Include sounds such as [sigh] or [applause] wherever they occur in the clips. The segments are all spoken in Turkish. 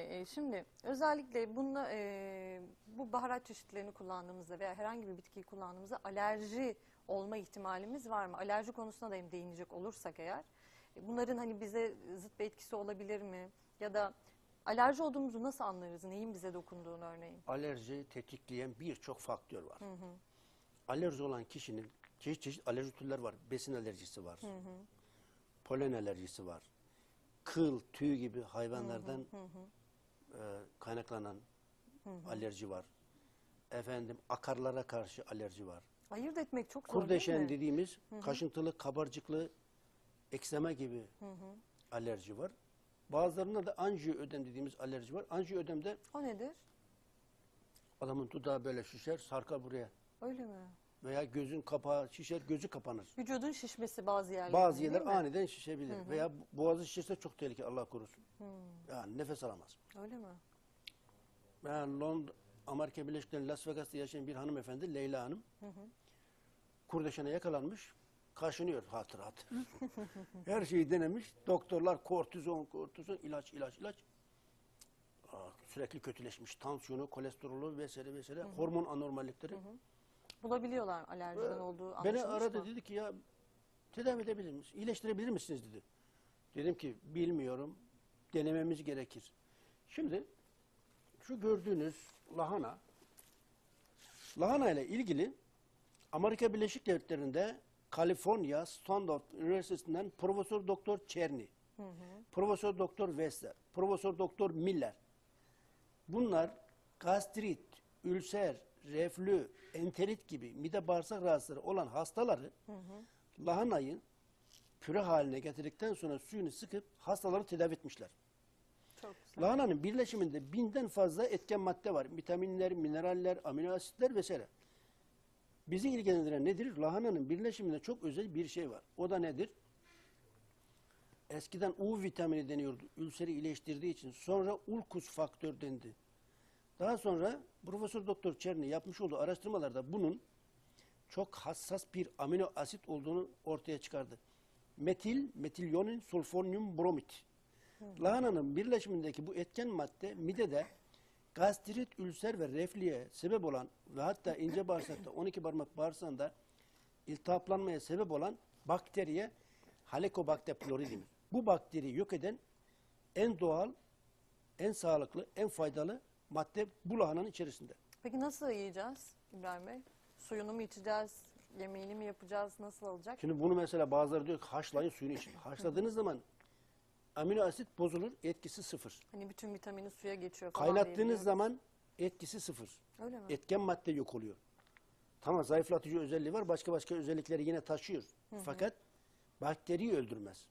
E, Şimdi özellikle bununla, e, bu baharat çeşitlerini kullandığımızda veya herhangi bir bitkiyi kullandığımızda alerji olma ihtimalimiz var mı? Alerji konusuna da hem değinecek olursak eğer e, bunların hani bize zıt bir etkisi olabilir mi? Ya da alerji olduğumuzu nasıl anlarız? Neyin bize dokunduğunu örneğin? Alerji tetikleyen birçok faktör var. Alerji olan kişinin çeşit çeşit alerji türleri var. Besin alerjisi var. Polen alerjisi var. Kıl, tüy gibi hayvanlardan e, kaynaklanan alerji var. Efendim akarlara karşı alerji var. Ayırt etmek çok zor değil Kurdeşen mi? dediğimiz kaşıntılı, kabarcıklı, eksema gibi alerji var. Bazılarında da anjiyoödem dediğimiz alerji var. Anjiyoödemde O nedir? adamın dudağı böyle şişer, sarkar buraya. Öyle mi? Veya gözün kapağı şişer, gözü kapanır. Vücudun şişmesi bazı yerlerinde Bazı yerler değil mi? aniden şişebilir. Veya boğazı şişirse çok tehlikeli Allah korusun. Yani nefes alamaz. Öyle mi? Ben Londra, Amerika Birleşik Devletleri Las Vegas'ta yaşayan bir hanımefendi Leyla Hanım. Kurdeşene yakalanmış. Kaşınıyor hatır hatır. [laughs] Her şeyi denemiş. Doktorlar kortizon, kortizon, ilaç, ilaç, ilaç. Aa, sürekli kötüleşmiş. Tansiyonu, kolesterolü vesaire vesaire. Hormon anormallikleri. Bulabiliyorlar alerjiden olduğu Beni anlaşılmış aradı mı? dedi ki ya tedavi edebilir misiniz? İyileştirebilir misiniz dedi. Dedim ki bilmiyorum. Denememiz gerekir. Şimdi şu gördüğünüz lahana lahana ile ilgili Amerika Birleşik Devletleri'nde Kaliforniya Stanford Üniversitesi'nden Profesör Doktor Çerny, Profesör Doktor Wester, Profesör Doktor Miller Bunlar gastrit, ülser, reflü, enterit gibi mide bağırsak rahatsızları olan hastaları lahanayı püre haline getirdikten sonra suyunu sıkıp hastaları tedavi etmişler. Lahananın birleşiminde binden fazla etken madde var. Vitaminler, mineraller, amino asitler vesaire. Bizi ilgilendiren nedir? Lahananın birleşiminde çok özel bir şey var. O da nedir? Eskiden U vitamini deniyordu. Ülseri iyileştirdiği için. Sonra ulkus faktör dendi. Daha sonra Profesör Doktor Çerni yapmış olduğu araştırmalarda bunun çok hassas bir amino asit olduğunu ortaya çıkardı. Metil, metilyonin, sulfonyum bromit. Lahananın birleşimindeki bu etken madde midede gastrit, ülser ve reflüye sebep olan ve hatta ince bağırsakta 12 parmak bağırsağında iltihaplanmaya sebep olan bakteriye Helicobacter pylori denir. Bu bakteriyi yok eden en doğal, en sağlıklı, en faydalı madde bu lahananın içerisinde. Peki nasıl yiyeceğiz İbrahim Bey? Suyunu mu içeceğiz? Yemeğini mi yapacağız? Nasıl olacak? Şimdi bunu mesela bazıları diyor ki haşlayın suyunu için. Haşladığınız zaman amino asit bozulur, etkisi sıfır. Hani bütün vitamini suya geçiyor falan Kaynattığınız zaman etkisi sıfır. Öyle mi? Etken madde yok oluyor. Tamam zayıflatıcı özelliği var, başka başka özellikleri yine taşıyor. Fakat bakteriyi öldürmez.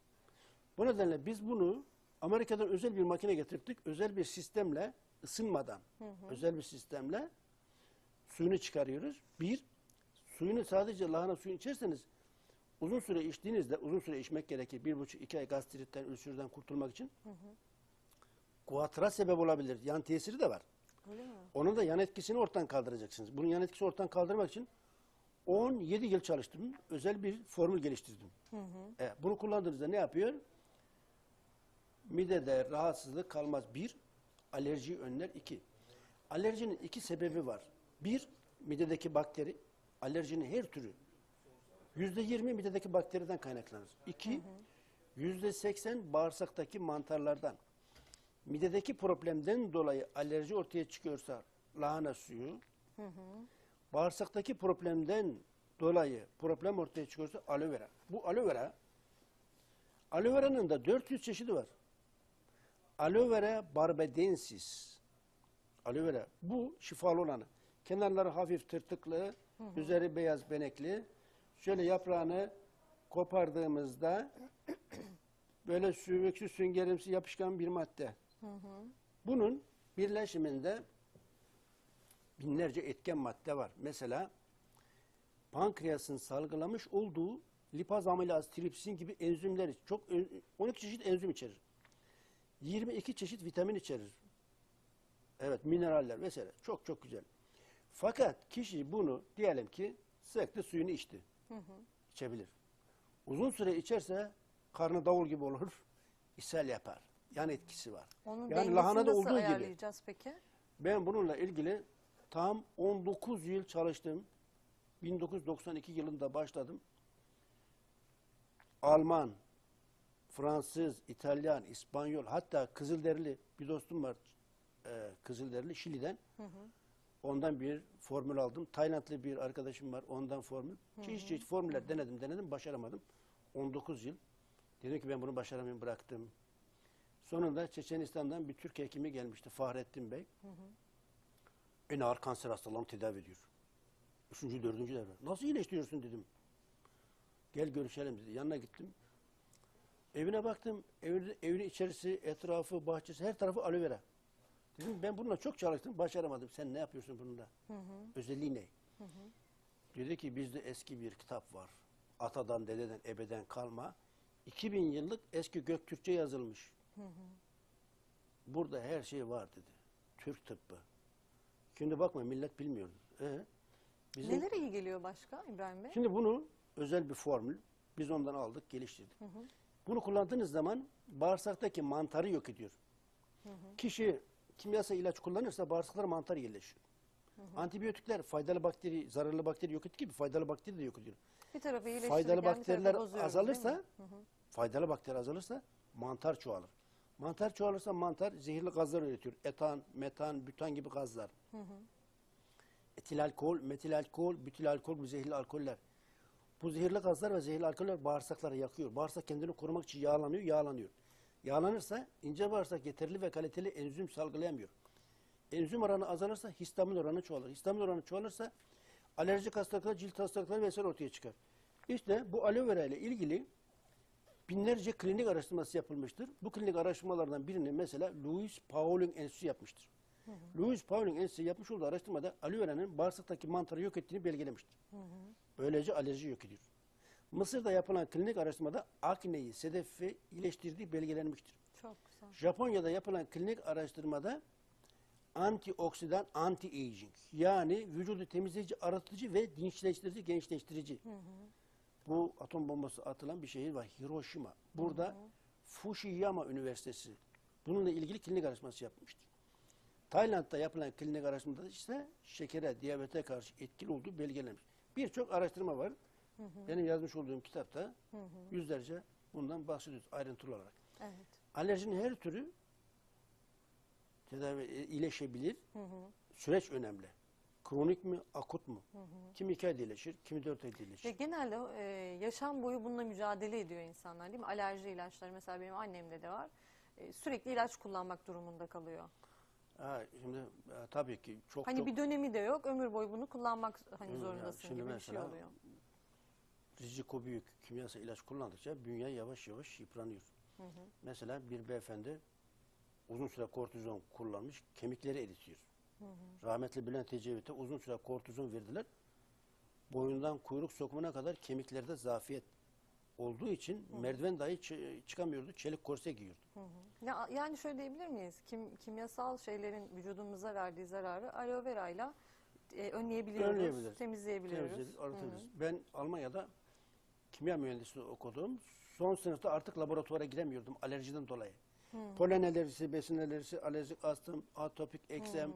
Bu nedenle biz bunu Amerika'dan özel bir makine getirdik. Özel bir sistemle ısınmadan, özel bir sistemle suyunu çıkarıyoruz. Bir, suyunu sadece lahana suyunu içerseniz uzun süre içtiğinizde, uzun süre içmek gerekir. Bir buçuk, iki ay gastritten, ülsürden kurtulmak için. Kuatra sebep olabilir. Yan tesiri de var. Öyle mi? Onun da yan etkisini ortadan kaldıracaksınız. Bunun yan etkisi ortadan kaldırmak için 17 yıl çalıştım. Özel bir formül geliştirdim. E, bunu kullandığınızda ne yapıyor? Midede rahatsızlık kalmaz. Bir, alerjiyi önler. iki Alerjinin iki sebebi var. Bir, midedeki bakteri. Alerjinin her türü. Yüzde yirmi midedeki bakteriden kaynaklanır. İki, yüzde seksen bağırsaktaki mantarlardan. Midedeki problemden dolayı alerji ortaya çıkıyorsa lahana suyu, bağırsaktaki problemden dolayı problem ortaya çıkıyorsa aloe vera. Bu aloe vera, aloe vera'nın da 400 çeşidi var. Aloe vera barbadensis. Aloe vera. Bu şifalı olanı. Kenarları hafif tırtıklı, üzeri beyaz benekli. Şöyle yaprağını kopardığımızda böyle sümüksü süngerimsi yapışkan bir madde. Bunun birleşiminde binlerce etken madde var. Mesela pankreasın salgılamış olduğu lipaz amilaz, tripsin gibi enzimleri çok ö- 12 çeşit enzim içerir. 22 çeşit vitamin içerir. Evet, mineraller vesaire. Çok çok güzel. Fakat kişi bunu diyelim ki sürekli suyunu içti. İçebilir. Uzun süre içerse karnı davul gibi olur. ishal yapar. yan etkisi var. Onun Yani lahanada nasıl olduğu gibi. peki? Ben bununla ilgili tam 19 yıl çalıştım. 1992 yılında başladım. Alman, Fransız, İtalyan, İspanyol hatta Kızılderili bir dostum var. E, Kızılderili Şili'den. Ondan bir formül aldım. Taylandlı bir arkadaşım var. Ondan formül. Çeşit çeşit formüller denedim denedim başaramadım. 19 yıl. Dedim ki ben bunu başaramayayım bıraktım. Sonunda Çeçenistan'dan bir Türk hekimi gelmişti. Fahrettin Bey. En ağır kanser hastalığını tedavi ediyor. Üçüncü, dördüncü devre. Nasıl iyileştiriyorsun dedim. Gel görüşelim dedi. Yanına gittim. Evine baktım. Evin, evin içerisi, etrafı, bahçesi, her tarafı aloe vera. Dedim ben bununla çok çalıştım, başaramadım. Sen ne yapıyorsun bununla? Özelliği ne? Dedi ki bizde eski bir kitap var. Atadan, dededen, ebeden kalma. 2000 yıllık eski Göktürkçe yazılmış. Burada her şey var dedi. Türk tıbbı. Şimdi bakma millet bilmiyor. Ee, bizim, Neler iyi geliyor başka İbrahim Bey? Şimdi bunu özel bir formül. Biz ondan aldık, geliştirdik. Bunu kullandığınız zaman bağırsaktaki mantarı yok ediyor. Kişi kimyasal ilaç kullanırsa bağırsaklara mantar yerleşiyor. Antibiyotikler faydalı bakteri, zararlı bakteri yok ettiği gibi faydalı bakteri de yok ediyor. Bir tarafı iyileştirirken Faydalı bakteriler bozuyoruz, azalırsa, mi? faydalı bakteri azalırsa mantar çoğalır. Mantar çoğalırsa mantar zehirli gazlar üretiyor. Etan, metan, bütan gibi gazlar. Etil alkol, metil alkol, bütil alkol bu zehirli alkoller. Bu zehirli gazlar ve zehirli alkoller bağırsakları yakıyor. Bağırsak kendini korumak için yağlanıyor, yağlanıyor. Yağlanırsa ince bağırsak yeterli ve kaliteli enzim salgılayamıyor. Enzim oranı azalırsa histamin oranı çoğalır. Histamin oranı çoğalırsa alerjik hastalıklar, cilt hastalıkları vesaire ortaya çıkar. İşte bu aloe vera ile ilgili binlerce klinik araştırması yapılmıştır. Bu klinik araştırmalardan birini mesela Louis Pauling Enstitüsü yapmıştır. Louis Pauling Enstitüsü yapmış olduğu araştırmada aloe vera'nın bağırsaktaki mantarı yok ettiğini belgelemiştir. Böylece alerji yok ediyor. Mısır'da yapılan klinik araştırmada akneyi, sedefi iyileştirdiği belgelenmiştir. Çok güzel. Japonya'da yapılan klinik araştırmada antioksidan, anti-aging yani vücudu temizleyici, arıtıcı ve dinçleştirici, gençleştirici. Bu atom bombası atılan bir şehir var Hiroşima. Burada Fukushima Üniversitesi bununla ilgili klinik araştırması yapmıştır. Tayland'da yapılan klinik araştırmada ise şekere, diyabete karşı etkili olduğu belgelenmiş. Birçok araştırma var. Benim yazmış olduğum kitapta yüzlerce bundan bahsediyoruz ayrıntılı olarak. Evet. Alerjinin her türü tedavi e, iyileşebilir. Süreç önemli. Kronik mi, akut mu? Kimi iki ayda iyileşir, kimi dört ayda Ve iyileşir. genelde e, yaşam boyu bununla mücadele ediyor insanlar değil mi? Alerji ilaçları mesela benim annemde de var. E, sürekli ilaç kullanmak durumunda kalıyor. Ha, şimdi e, tabii ki çok Hani çok bir dönemi de yok. Ömür boyu bunu kullanmak hani Hı, zorundasın şimdi gibi bir şey mesela oluyor. Riziko büyük kimyasal ilaç kullandıkça bünye yavaş yavaş yıpranıyor. Mesela bir beyefendi uzun süre kortizon kullanmış, kemikleri eritiyor. Rahmetli Bülent Ecevit'e uzun süre kortizon verdiler. Boyundan kuyruk sokumuna kadar kemiklerde zafiyet olduğu için merdiven dahi çı- çıkamıyordu, çelik korse giyiyordu. Ya, yani şöyle diyebilir miyiz? Kim, kimyasal şeylerin vücudumuza verdiği zararı aloe vera ile e, önleyebiliyoruz, Önleyebiliriz. temizleyebiliyoruz. Hı arıtırız. hı. Ben Almanya'da kimya mühendisliği okudum. Son sınıfta artık laboratuvara giremiyordum alerjiden dolayı. Polen alerjisi, besin alerjisi, alerjik astım, atopik eksem.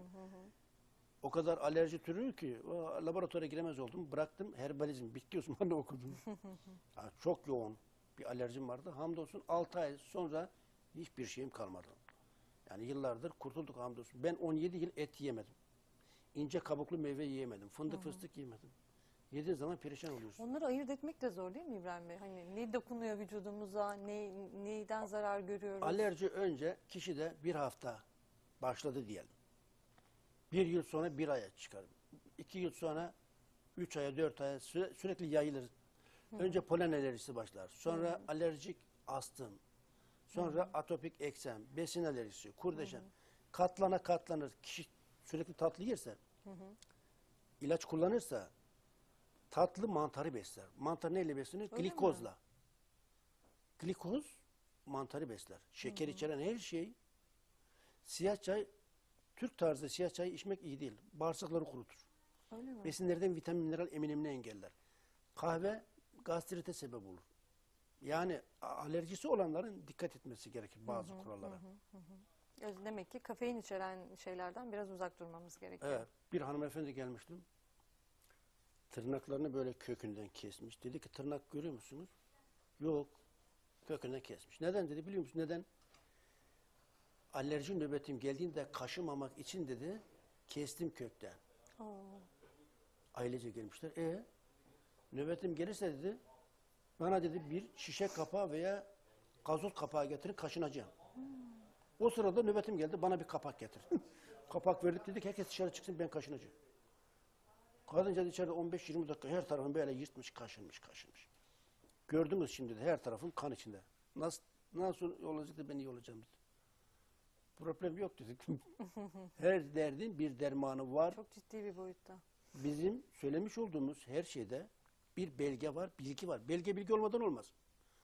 O kadar alerji türü ki o, laboratuvara giremez oldum. Bıraktım herbalizm, bitki uzmanı [laughs] okudum. Ha, çok yoğun bir alerjim vardı. Hamdolsun 6 ay sonra hiçbir şeyim kalmadı. Yani yıllardır kurtulduk hamdolsun. Ben 17 yıl et yemedim. İnce kabuklu meyve yiyemedim. Fındık fıstık yemedim. Yediğin zaman perişan oluyorsun. Onları ayırt etmek de zor değil mi İbrahim Bey? Hani ne dokunuyor vücudumuza, ne, neyden zarar görüyoruz? Alerji önce kişide bir hafta başladı diyelim. Bir yıl sonra bir aya çıkar. İki yıl sonra üç aya, dört aya süre- sürekli yayılır. Önce polen alerjisi başlar. Sonra alerjik astım. Sonra atopik eksem, besin alerjisi, kurdeşen. Katlana katlanır. Kişi sürekli tatlı yerse, ilaç kullanırsa tatlı mantarı besler. Mantar neyle beslenir? Öyle mi? Glikozla. Glikoz mantarı besler. Şeker içeren her şey siyah çay Türk tarzı siyah çay içmek iyi değil. Bağırsakları kurutur. Öyle mi? Besinlerden vitamin, mineral eminimini engeller. Kahve gastrite sebep olur. Yani alerjisi olanların dikkat etmesi gerekir bazı kurallara. Öz- Demek ki kafein içeren şeylerden biraz uzak durmamız gerekiyor. Evet. Bir hanımefendi gelmişti. Tırnaklarını böyle kökünden kesmiş. Dedi ki tırnak görüyor musunuz? Yok. Kökünden kesmiş. Neden dedi biliyor musun? Neden? Alerji nöbetim geldiğinde kaşımamak için dedi kestim kökten. Oo. Ailece gelmişler. E nöbetim gelirse dedi bana dedi bir şişe kapağı veya gazoz kapağı getirin kaşınacağım. O sırada nöbetim geldi bana bir kapak getir. [laughs] kapak verdik dedik herkes dışarı çıksın ben kaşınacağım. Kadınca içeride 15-20 dakika her tarafım böyle yırtmış kaşınmış kaşınmış. Gördünüz şimdi de her tarafım kan içinde. Nasıl nasıl olacak da ben iyi olacağım dedi. Problem yok dedik. [laughs] her derdin bir dermanı var. Çok ciddi bir boyutta. Bizim söylemiş olduğumuz her şeyde bir belge var, bilgi var. Belge bilgi olmadan olmaz.